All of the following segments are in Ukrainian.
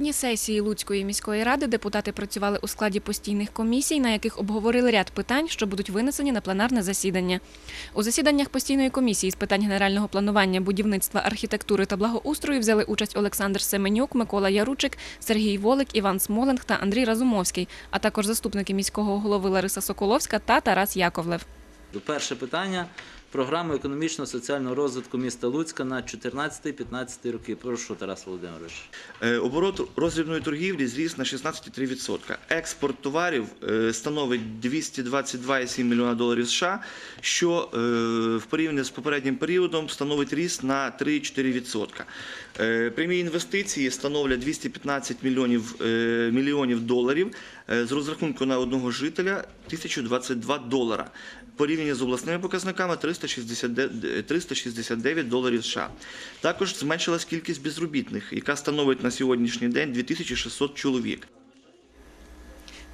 Напередодні сесії Луцької міської ради депутати працювали у складі постійних комісій, на яких обговорили ряд питань, що будуть винесені на пленарне засідання. У засіданнях постійної комісії з питань генерального планування, будівництва, архітектури та благоустрою взяли участь Олександр Семенюк, Микола Яручик, Сергій Волик, Іван Смоленг та Андрій Разумовський, а також заступники міського голови Лариса Соколовська та Тарас Яковлев. Перше питання. Програма економічно-соціального розвитку міста Луцька на 14-15 роки. Прошу, Тарас Володимирович. Е, Оборот роздрібної торгівлі зріс на 16,3%. Експорт товарів е, становить 222,7 мільйона доларів США, що е, в порівнянні з попереднім періодом становить ріст на 3,4%. Е, Прямі інвестиції становлять 215 мільйонів, мільйонів доларів з розрахунку на одного жителя 1022 долара. Порівняно з обласними показниками 369 369 доларів США. Також зменшилась кількість безробітних, яка становить на сьогоднішній день 2600 чоловік.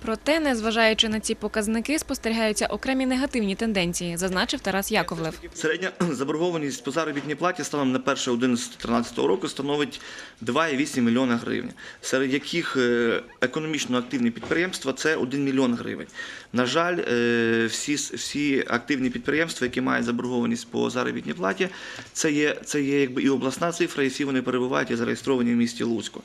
Проте, незважаючи на ці показники, спостерігаються окремі негативні тенденції, зазначив Тарас Яковлев. Середня заборгованість по заробітній платі станом на 1.11.13 року становить 2,8 мільйона гривень, серед яких е, економічно активні підприємства це 1 мільйон гривень. На жаль, е, всі, всі активні підприємства, які мають заборгованість по заробітній платі, це є, це є якби і обласна цифра, і всі вони перебувають і зареєстровані в місті Луцьку.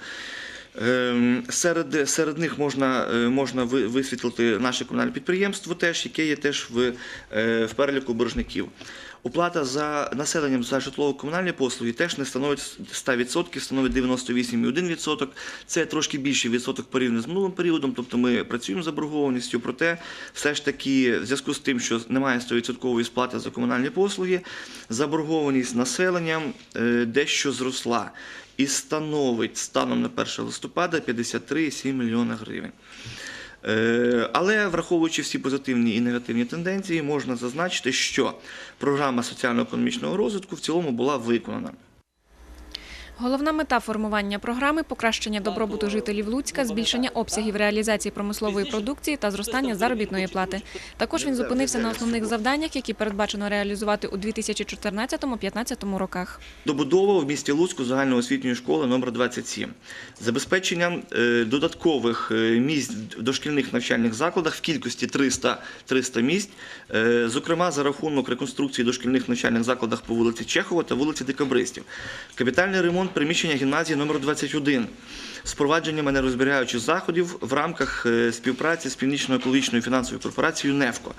Ем, Серед, серед них можна, е, можна висвітлити наше комунальне підприємство, теж, яке є теж в, е, в переліку боржників. Оплата за населенням за житлово-комунальні послуги теж не становить 100%, становить 98,1%. Це трошки більший відсоток порівняно з минулим періодом, тобто ми працюємо з заборгованістю, проте все ж таки в зв'язку з тим, що немає 100% сплати за комунальні послуги, заборгованість населенням е, дещо зросла і становить станом на 1 листопада 53,7 мільйона гривень. Е, Але враховуючи всі позитивні і негативні тенденції, можна зазначити, що програма соціально-економічного розвитку в цілому була виконана. Головна мета формування програми покращення добробуту жителів Луцька, збільшення обсягів реалізації промислової продукції та зростання заробітної плати. Також він зупинився на основних завданнях, які передбачено реалізувати у 2014-2015 роках. Добудова в місті Луцьку загальноосвітньої школи номер 27 забезпечення е, додаткових е, місць в дошкільних навчальних закладах в кількості 300, 300 місць, е, зокрема за рахунок реконструкції дошкільних навчальних закладах по вулиці Чехова та вулиці Декабристів. Капітальний ремонт приміщення гімназії номер 21 з провадженням енергозберігаючих заходів в рамках е, співпраці з північно-екологічною фінансовою корпорацією «Нефко».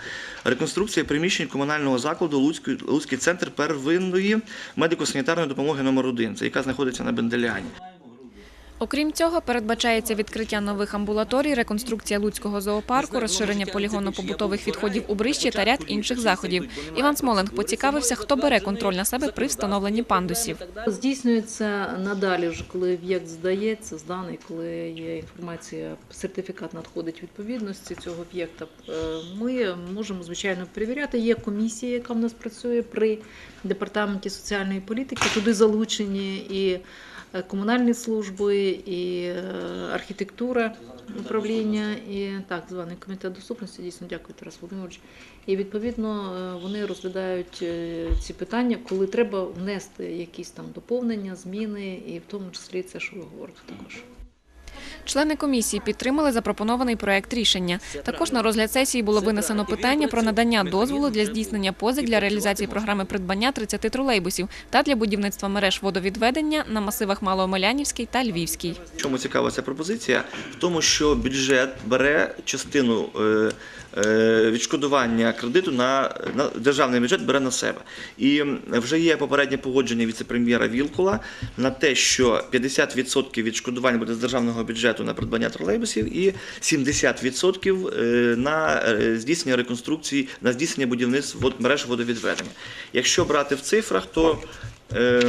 Реконструкція приміщень комунального закладу Луцький, Луцький центр первинної медико-санітарної допомоги номер 1 це яка знаходиться на Бенделяні. Окрім цього, передбачається відкриття нових амбулаторій, реконструкція Луцького зоопарку, розширення полігону побутових відходів у Брищі та ряд інших заходів. Іван Смоленг поцікавився, хто бере контроль на себе при встановленні пандусів. Здійснюється надалі, вже коли об'єкт здається, зданий, коли є інформація, сертифікат надходить відповідності цього об'єкта. е, Ми можемо звичайно перевіряти. Є комісія, яка в нас працює при департаменті соціальної політики. Туди залучені і комунальні служби, і е, архітектура управління, і так званий комітет доступності. Дійсно, дякую, Тарас Володимирович. І відповідно е, вони розглядають е, ці питання, коли треба внести якісь там доповнення, зміни, і в тому числі це, що ви говорите також. Члени комісії підтримали запропонований проект рішення. Також на розгляд сесії було винесено питання про надання дозволу для здійснення позик для реалізації програми придбання 30 тролейбусів та для будівництва мереж водовідведення на масивах Малоомелянівський та Львівський. Чому цікава ця пропозиція? В тому, що бюджет бере частину е, відшкодування кредиту на, на державний бюджет бере на себе. І вже є попереднє погодження віце-прем'єра Вілкула на те, що 50% відшкодування буде з державного бюджету на придбання тролейбусів і 70% е, на е, здійснення реконструкції, на здійснення будівництва мереж водовідведення. Якщо брати в цифрах, то е,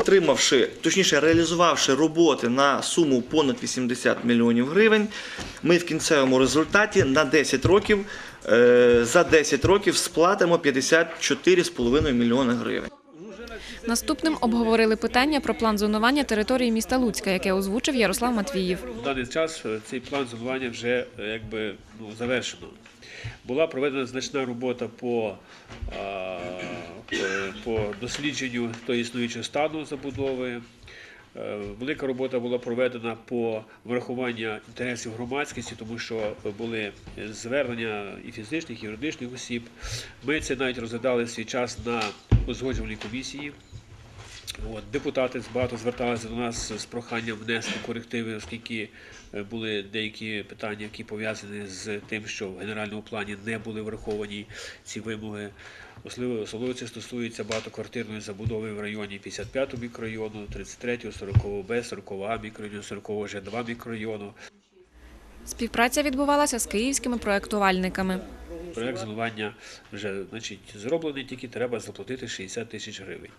Отримавши, точніше, реалізувавши роботи на суму понад 80 мільйонів гривень, ми в кінцевому результаті на 10 років е, за 10 років сплатимо 54,5 мільйона гривень. Наступним обговорили питання про план зонування території міста Луцька, яке озвучив Ярослав Матвіїв. В даний час е, цей план зонування вже е, якби ну, завершено. Була проведена значна робота по, по- дослідженню того існуючого стану забудови. Е, Велика робота була проведена по врахуванню інтересів громадськості, тому що були звернення і фізичних, і юридичних осіб. Ми це навіть розглядали в свій час на узгоджувальній комісії. От, депутати багато зверталися до нас з проханням внести корективи, оскільки е, були деякі питання, які пов'язані з тим, що в генеральному плані не були враховані ці вимоги. Особливо, це стосується багатоквартирної забудови в районі 55 мікрорайону, 33, 40 Б, 40 А мікрорайону, 40 Ж2 мікрорайону. Співпраця відбувалася з київськими проектувальниками. Проект зонування вже значить, зроблений, тільки треба заплатити 60 тисяч гривень.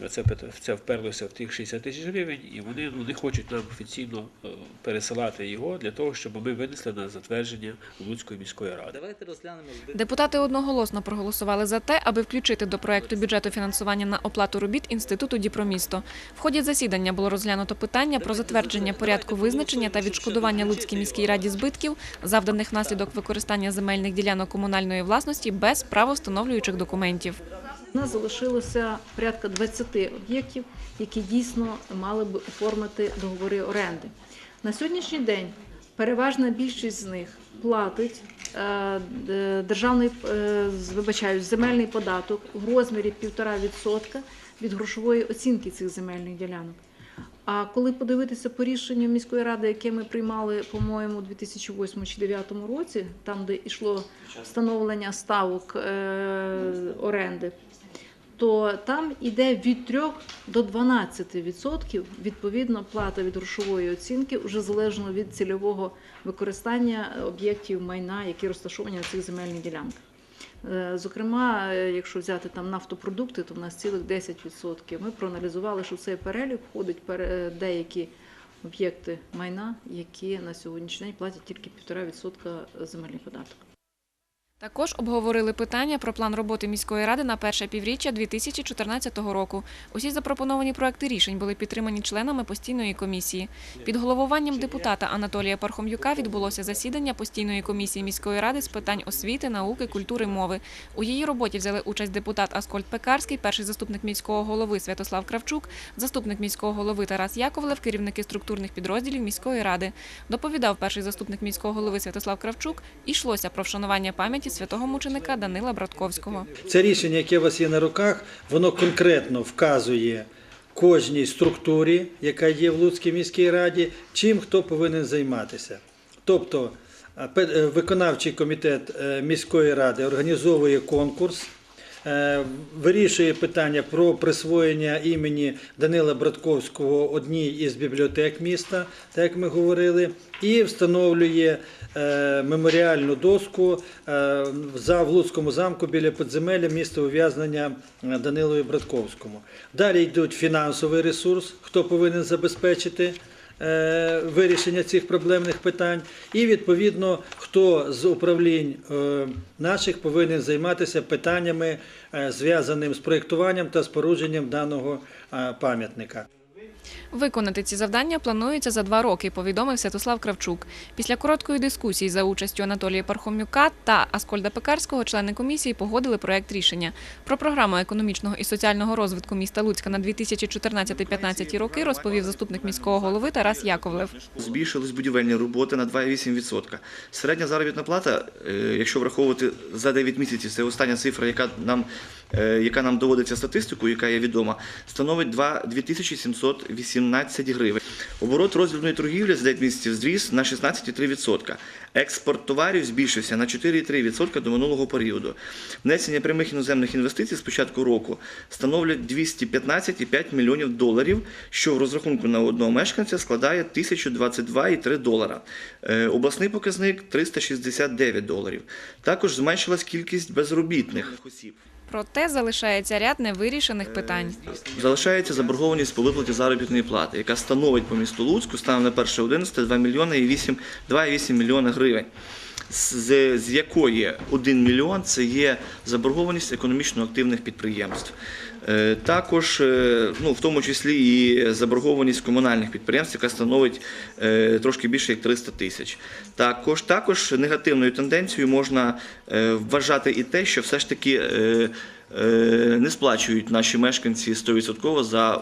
І Оце це вперлося в тих 60 тисяч гривень, і вони ну, не хочуть нам офіційно е, пересилати його для того, щоб ми винесли на затвердження Луцької міської ради. Давайте розглянемо. Депутати одноголосно проголосували за те, аби включити до проекту бюджету фінансування на оплату робіт інституту Діпромісто. В ході засідання було розглянуто питання про затвердження порядку визначення та відшкодування Луцькій міській раді збитків, завданих внаслідок використання земельних ділянок комунальної власності без правовстановлюючих документів. У нас залишилося порядка 20 об'єктів, які дійсно мали б оформити договори оренди. На сьогоднішній день переважна більшість з них платить е, державний е, вибачаюсь, земельний податок в розмірі 1,5% від грошової оцінки цих земельних ділянок. А коли подивитися по рішенню міської ради, яке ми приймали, по-моєму, у 2008 чи 2009 році, там, де йшло встановлення ставок е, оренди, то там іде від 3 до 12% відповідно плата від грошової оцінки, вже залежно від цільового використання об'єктів майна, які розташовані на цих земельних ділянках. Е, Зокрема, е, якщо взяти там нафтопродукти, то в нас цілих 10%. Ми проаналізували, що в цей перелік входять пере- деякі об'єкти майна, які на сьогоднішній день платять тільки 1,5% земельний податок. Також обговорили питання про план роботи міської ради на перше півріччя 2014 року. Усі запропоновані проекти рішень були підтримані членами постійної комісії. Під головуванням депутата Анатолія Пархом'юка відбулося засідання постійної комісії міської ради з питань освіти, науки, культури, мови. У її роботі взяли участь депутат Аскольд Пекарський, перший заступник міського голови Святослав Кравчук, заступник міського голови Тарас Яковлев, керівники структурних підрозділів міської ради. Доповідав перший заступник міського голови Святослав Кравчук. Йшлося про вшанування пам'яті святого мученика Данила Братковського. Це рішення, яке у вас є на руках, воно конкретно вказує кожній структурі, яка є в Луцькій міській раді, чим хто повинен займатися. Тобто е, е, виконавчий комітет е, міської ради організовує конкурс. Е, Вирішує питання про присвоєння імені Данила Братковського одній із бібліотек міста, так як ми говорили, і встановлює е, меморіальну доску е, за в Луцькому замку біля підземелля міста ув'язнення Данилові Братковському. Далі йдуть фінансовий ресурс, хто повинен забезпечити вирішення цих проблемних питань, і відповідно хто з управлінь е, наших повинен займатися питаннями, зв'язаними зв'язаним з проєктуванням та спорудженням даного е, пам'ятника. Виконати ці завдання планується за два роки, повідомив Святослав Кравчук. Після короткої дискусії за участю Анатолія Пархомюка та Аскольда Пекарського члени комісії погодили проект рішення. Про програму економічного і соціального розвитку міста Луцька на 2014-2015 роки розповів заступник міського голови Тарас Яковлев. Збільшились будівельні роботи на 2,8%. Середня заробітна плата, е, якщо враховувати за 9 місяців, це остання цифра, яка нам, яка нам доводиться статистикою, яка є відома, становить 2 2718 гривень. Оборот роздрібної торгівлі за 9 місяців зріс на 16,3%. Експорт товарів збільшився на 4,3% до минулого періоду. Внесення прямих іноземних інвестицій з початку року становлять 215,5 мільйонів доларів, що в розрахунку на одного мешканця складає 1022,3 долара. Е, Обласний показник 369 доларів. Також зменшилась кількість безробітних осіб. Проте залишається ряд невирішених питань. Залишається заборгованість по виплаті заробітної плати, яка становить по місту Луцьку станом на 1.11 2 мільйони і 8, 2,8 мільйона гривень. З, з якої 1 мільйон це є заборгованість економічно активних підприємств. Е, Також, е, ну, в тому числі і заборгованість комунальних підприємств, яка становить е, трошки більше як 300 тисяч. Також, також негативною тенденцією можна вважати і те, що все ж таки не сплачують наші мешканці 100% за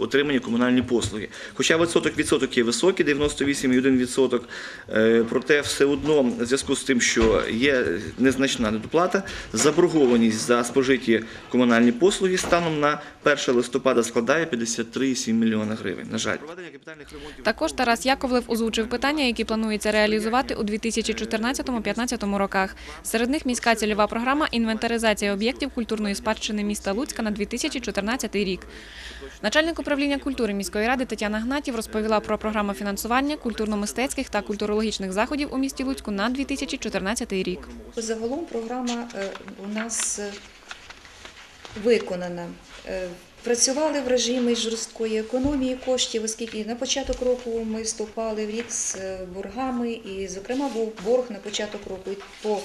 отримані комунальні послуги. Хоча відсоток відсоток є високий, 98,1%, е, проте все одно в зв'язку з тим, що є незначна недоплата, заборгованість за спожиті комунальні послуги станом на 1 листопада складає 53,7 мільйона гривень. На жаль, проведення капітальних ремонтів Також Тарас Яковлев озвучив питання, які планується реалізувати у 2014-2015 роках. Серед них міська цільова програма інвентаризація об'єктів культурної спадщини міста Луцька на 2014 рік. Начальник управління культури міської ради Тетяна Гнатів розповіла про програму фінансування культурно-мистецьких та культурологічних заходів у місті Луцьку на 2014 рік. Загалом програма е, у нас е, виконана. Е, Працювали в режимі жорсткої економії коштів, оскільки на початок року ми вступали в рік з боргами, і, зокрема, був борг на початок року по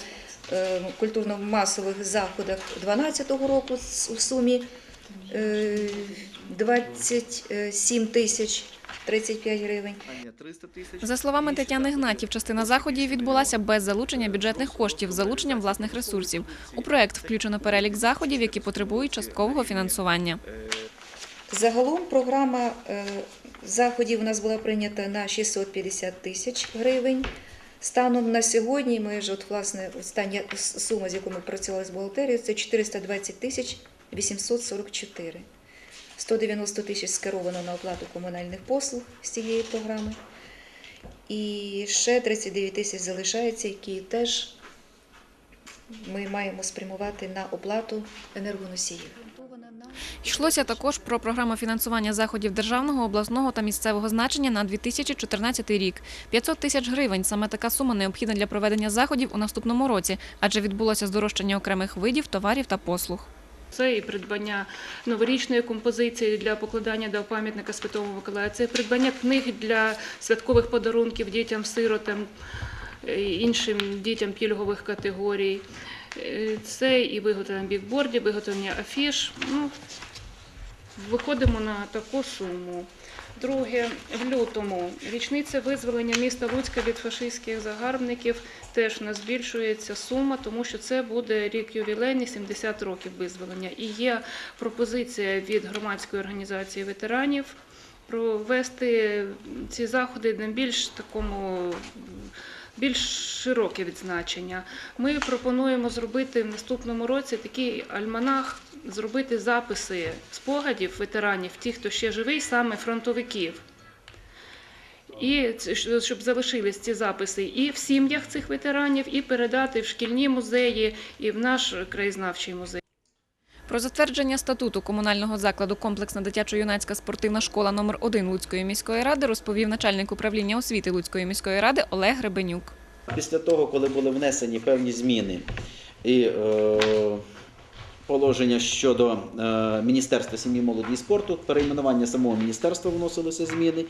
культурно-масових заходах 2012 року у сумі 27 тисяч 35 гривень. За словами Тетяни Гнатів, частина заходів відбулася без залучення бюджетних коштів, залученням власних ресурсів. У проект включено перелік заходів, які потребують часткового фінансування. Загалом програма е, заходів у нас була прийнята на 650 тисяч гривень. Станом на сьогодні ми ж от власне остання сума, з якою ми працювали з бухгалтерією, це 420 тисяч 844. 190 тисяч скеровано на оплату комунальних послуг з цієї програми. І ще 39 тисяч залишається, які теж ми маємо спрямувати на оплату енергоносіїв. Йшлося також про програму фінансування заходів державного, обласного та місцевого значення на 2014 рік. 500 тисяч гривень – саме така сума необхідна для проведення заходів у наступному році, адже відбулося здорожчання окремих видів товарів та послуг. Це і придбання новорічної композиції для покладання до пам'ятника Святого Миколая, це придбання книг для святкових подарунків дітям-сиротам, е, іншим дітям пільгових категорій. Е, Це і виготовлення бікбордів, виготовлення афіш. Ну, виходимо на таку суму. Друге, в лютому річниця визволення міста Луцька від фашистських загарбників теж не збільшується сума, тому що це буде рік ювілейний 70 років визволення. І є пропозиція від громадської організації ветеранів провести ці заходи на більш такому. Більш широке відзначення. Ми пропонуємо зробити в наступному році такий альманах, зробити записи спогадів ветеранів, тих, хто ще живий, саме фронтовиків. І щоб залишились ці записи і в сім'ях цих ветеранів, і передати в шкільні музеї, і в наш краєзнавчий музей. Про затвердження статуту комунального закладу комплексна дитячо-юнацька спортивна школа номер 1 Луцької міської ради розповів начальник управління освіти Луцької міської ради Олег Гребенюк. Після того, коли були внесені певні зміни і е, положення щодо е, Міністерства сім'ї, молоді і спорту, перейменування самого міністерства вносилися зміни.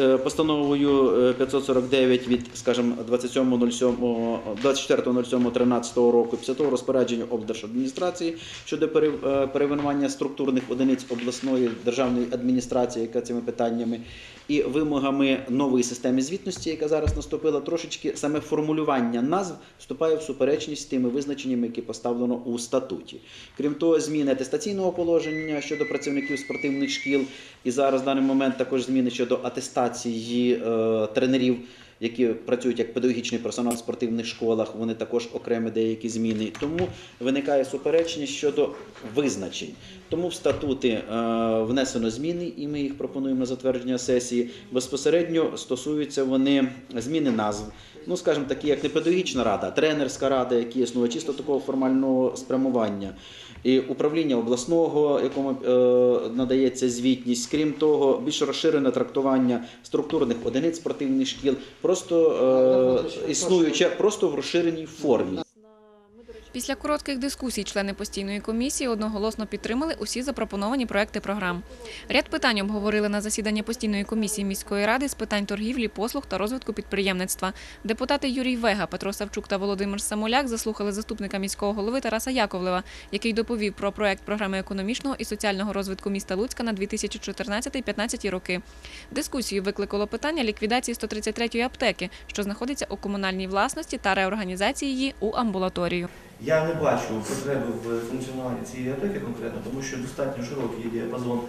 Е, постановою е, 549 від, скажімо, 27.07, 24.07.13 року, після того розпорядження облдержадміністрації щодо пере- е, перейменування структурних одиниць обласної державної адміністрації, яка цими питаннями, і вимогами нової системи звітності, яка зараз наступила, трошечки саме формулювання назв вступає в суперечність з тими визначеннями, які поставлено у статуті. Крім того, зміни атестаційного положення щодо працівників спортивних шкіл, і зараз в даний момент також зміни щодо атестації е, тренерів. Які працюють як педагогічний персонал в спортивних школах, вони також окремі деякі зміни. Тому виникає суперечність щодо визначень. Тому в статути е, внесено зміни, і ми їх пропонуємо на затвердження сесії. Безпосередньо стосуються вони зміни назв. Ну, скажімо, такі, як не педагогічна рада, а тренерська рада, які існує чисто такого формального спрямування. І управління обласного, якому е, надається звітність, крім того, більш розширене трактування структурних одиниць спортивних шкіл, просто е, існуюче, просто в розширеній формі. Після коротких дискусій члени постійної комісії одноголосно підтримали усі запропоновані проекти програм. Ряд питань обговорили на засіданні постійної комісії міської ради з питань торгівлі, послуг та розвитку підприємництва. Депутати Юрій Вега, Петро Савчук та Володимир Самоляк заслухали заступника міського голови Тараса Яковлева, який доповів про проект програми економічного і соціального розвитку міста Луцька на 2014-2015 роки. Дискусію викликало питання ліквідації 133-ї аптеки, що знаходиться у комунальній власності та реорганізації її у амбулаторію. Я не бачу потреби в функціонуванні цієї аптеки конкретно, тому що достатньо широкий діапазон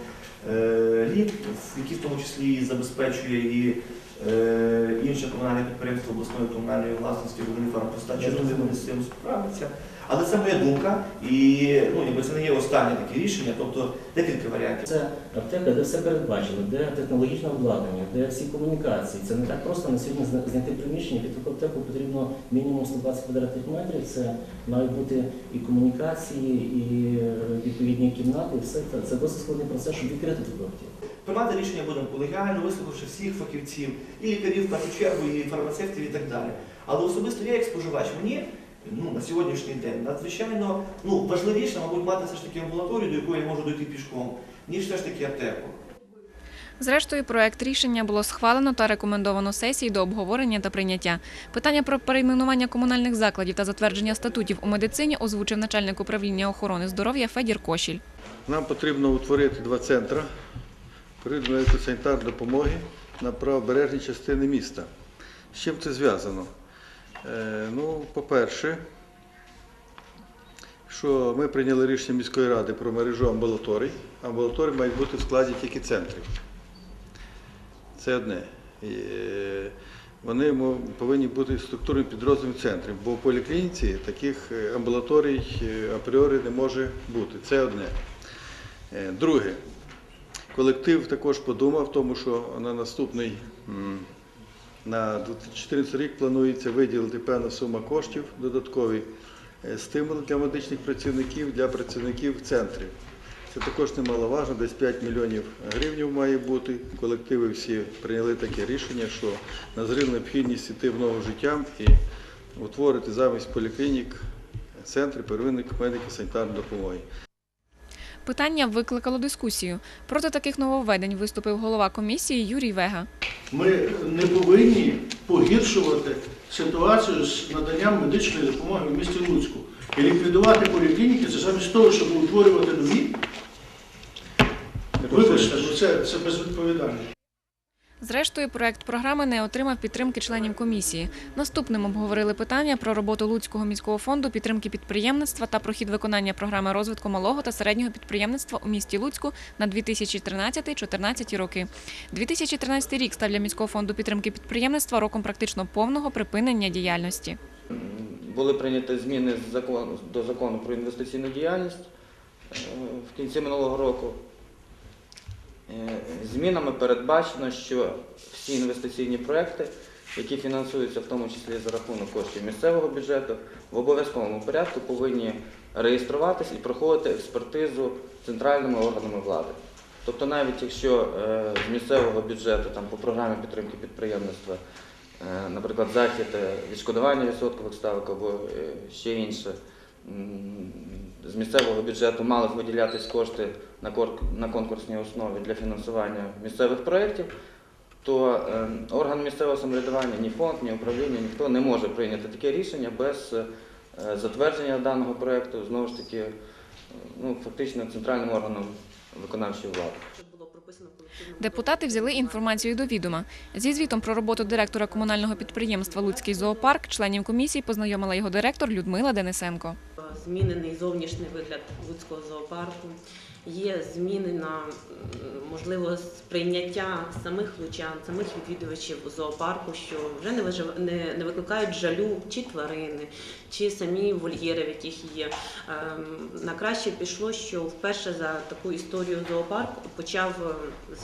літ, лік, який в тому числі і забезпечує і е, інше комунальне підприємство обласної комунальної власності Волинфармпоста. Чи вони з цим справляться? Але це моя думка, і ну, якби це не є останнє таке рішення, тобто декілька варіантів. Це аптека, де все передбачено, де технологічне обладнання, де всі комунікації. Це не так просто на сьогодні знайти приміщення. Під таку аптеку потрібно мінімум 120 квадратних метрів. Це мають бути і комунікації, і е, відповідні кімнати. і Все це, це досить складний процес, щоб відкрити таку аптеку. Приймати рішення будемо колегіально, вислухавши всіх фахівців, і лікарів, в першу чергу, і фармацевтів, і так далі. Але особисто я як споживач, мені ну, на сьогоднішній день надзвичайно ну, важливіше, мабуть, мати все ж таки амбулаторію, до якої я можу дойти пішком, ніж все ж таки аптеку. Зрештою, проект рішення було схвалено та рекомендовано сесії до обговорення та прийняття. Питання про перейменування комунальних закладів та затвердження статутів у медицині озвучив начальник управління охорони здоров'я Федір Кошіль. Нам потрібно утворити два центри медико-санітарної допомоги на правобережній частині міста. З чим це зв'язано? Е, ну, по-перше, що ми прийняли рішення міської ради про мережу амбулаторій. Амбулаторії мають бути в складі тільки центрів. Це одне. Е, вони повинні бути структурним підрозділом центрів, бо в поліклініці таких е, амбулаторій апріорі не може бути. Це одне. Друге, колектив також подумав, тому що на наступний на 2014 рік планується виділити певна сума коштів, додаткові е, стимули для медичних працівників, для працівників центрів. Це також немаловажно, десь 5 мільйонів гривень має бути. Колективи всі прийняли таке рішення, що назріла необхідність іти в нове життя і утворити замість поліклінік центри первинної медико-санітарної допомоги. Питання викликало дискусію. Проти таких нововведень виступив голова комісії Юрій Вега. Ми не повинні погіршувати ситуацію з наданням медичної допомоги в місті Луцьку. І ліквідувати поліклініки це замість того, щоб утворювати нові. Вибачте, ну це, це безвідповідально. Зрештою, проект програми не отримав підтримки членів комісії. Наступним обговорили питання про роботу Луцького міського фонду підтримки підприємництва та про хід виконання програми розвитку малого та середнього підприємництва у місті Луцьку на 2013-2014 роки. 2013 рік став для міського фонду підтримки підприємництва роком практично повного припинення діяльності. Були прийняті зміни до закону про інвестиційну діяльність е, в кінці минулого року. Е, Змінами передбачено, що всі інвестиційні проекти, які фінансуються в тому числі за рахунок коштів місцевого бюджету, в обов'язковому порядку повинні реєструватись і проходити експертизу центральними органами влади. Тобто навіть якщо е, з місцевого бюджету там, по програмі підтримки підприємництва Е, наприклад, захід відшкодування відсоткових ставок або ще інше. З місцевого бюджету мали б виділятись кошти на конкурсній основі для фінансування місцевих проєктів, то е, орган місцевого самоврядування, ні фонд, ні управління, ніхто не може прийняти таке рішення без е, затвердження даного проєкту, знову ж таки, ну, фактично центральним органом виконавчої влади. Депутати взяли інформацію до відома. Зі звітом про роботу директора комунального підприємства Луцький зоопарк членів комісії познайомила його директор Людмила Денисенко. Змінений зовнішній вигляд Луцького зоопарку. Є зміни на можливо сприйняття самих лучан, самих відвідувачів зоопарку, що вже не вижив- не, не викликають жалю чи тварини, чи самі вольєри, в яких є. Ем, На краще пішло, що вперше за таку історію зоопарк почав е,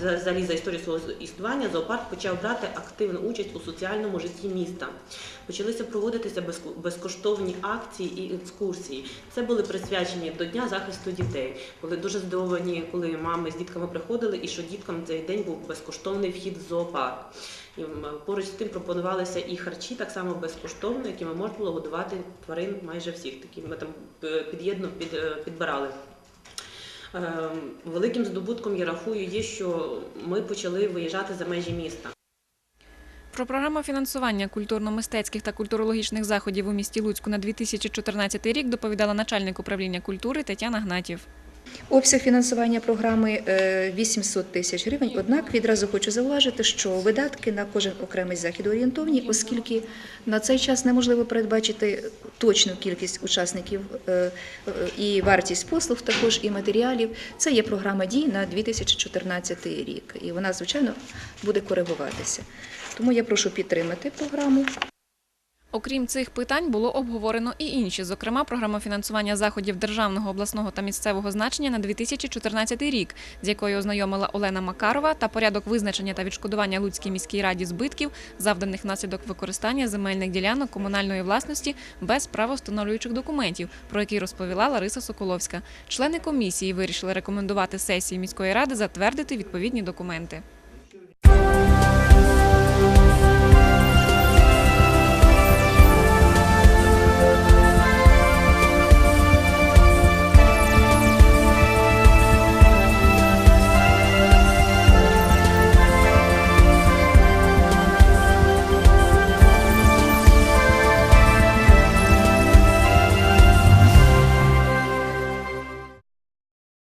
за- взагалі за історію свого існування зоопарк почав брати активну участь у соціальному житті міста. Почалися проводитися безкоштовні акції і екскурсії. Це були присвячені до Дня захисту дітей. Були дуже здивовані, коли мами з дітками приходили, і що діткам цей день був безкоштовний вхід в зоопарк. І поруч з тим пропонувалися і харчі так само безкоштовно, якими можна було годувати тварин майже всіх. Такі ми там е, під'єдно під, е, підбирали. Ем, Великим здобутком я рахую є, що ми почали виїжджати за межі міста. Про програму фінансування культурно-мистецьких та культурологічних заходів у місті Луцьку на 2014 рік доповідала начальник управління культури Тетяна Гнатів. Обсяг фінансування програми е, 800 тисяч гривень. Однак відразу хочу зауважити, що видатки на кожен окремий захід орієнтовні, оскільки на цей час неможливо передбачити точну кількість учасників е, е, і вартість послуг, також і матеріалів. Це є програма дій на 2014 рік, і вона, звичайно, буде коригуватися. Тому я прошу підтримати програму. Окрім цих питань, було обговорено і інші, зокрема, програма фінансування заходів державного, обласного та місцевого значення на 2014 рік, з якою ознайомила Олена Макарова, та порядок визначення та відшкодування Луцькій міській раді збитків, завданих внаслідок використання земельних ділянок комунальної власності без правовстановлюючих документів, про які розповіла Лариса Соколовська. Члени комісії вирішили рекомендувати сесії міської ради затвердити відповідні документи.